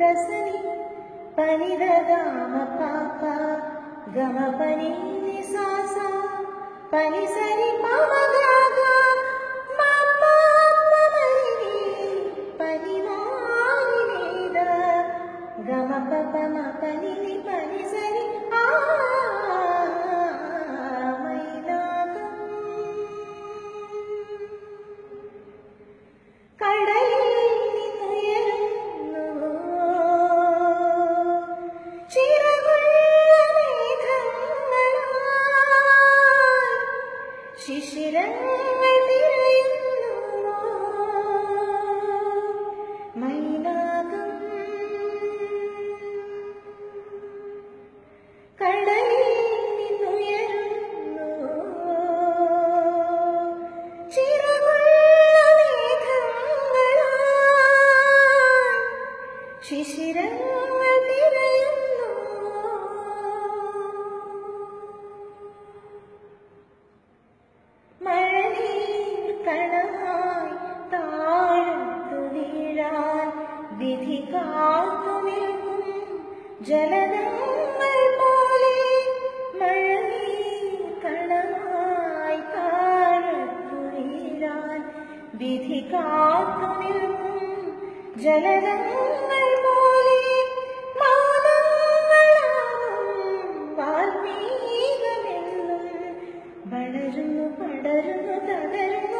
Doesn't? పని దమ పాప గమ పని నిసాస పని సరి పమ గమ పమ పని పని సరి ఆ ശിശിരങ്ങൾ മൈനാകം. കടലിൽ നിന്നുയരുന്നു. ചിറകുള്ള മേഘങ്ങളാൽ ശിശിരങ്ങൾ തിരയുന്നു കണമായി താഴത്തു വീഴാൻ വിധി കാത്തു നിൽക്കും. ജലനങ്ങൾ പോലെ മഴനീർ കണമായി താഴത്തു വീഴാൻ വിധി കാത്തു നിൽക്കും. ജലനങ്ങൾ പോലെ മാനങ്ങളാവും വാൽമീകമെന്നും. വളരുന്നു പടരുന്നു തകരുന്നു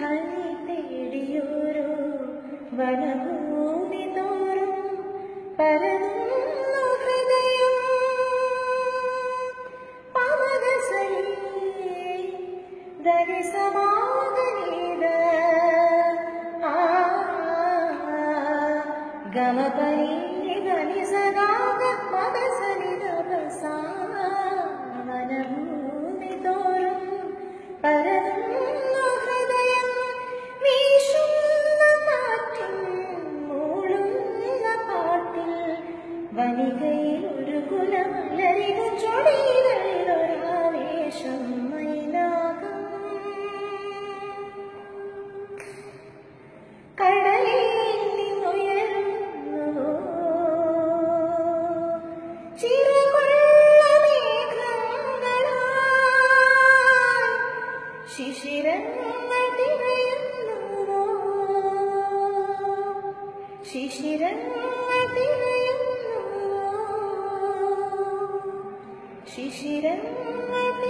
ಹರಿತೆ ಹಿಡಿಯೂರು ವನಭೂಮಿ ತೋರು ಪರನು ಹೃದಯ ಪವನ ಸರಿ ಧರಿಸಮಾಗಲಿದ വനികയിൽ ഒരു കുലമലരിനു ചൊടികളിലൊരാവേശം മൈനാകം കടലിൽ നിന്നുയരുന്നു. ചിറകുള്ള മേഘങ്ങളാൽ ശിശിരങ്ങൾ ശിശിരങ്ങൾ തിരയുന്നു ശിശിരങ്ങൾ തിരയുന്നു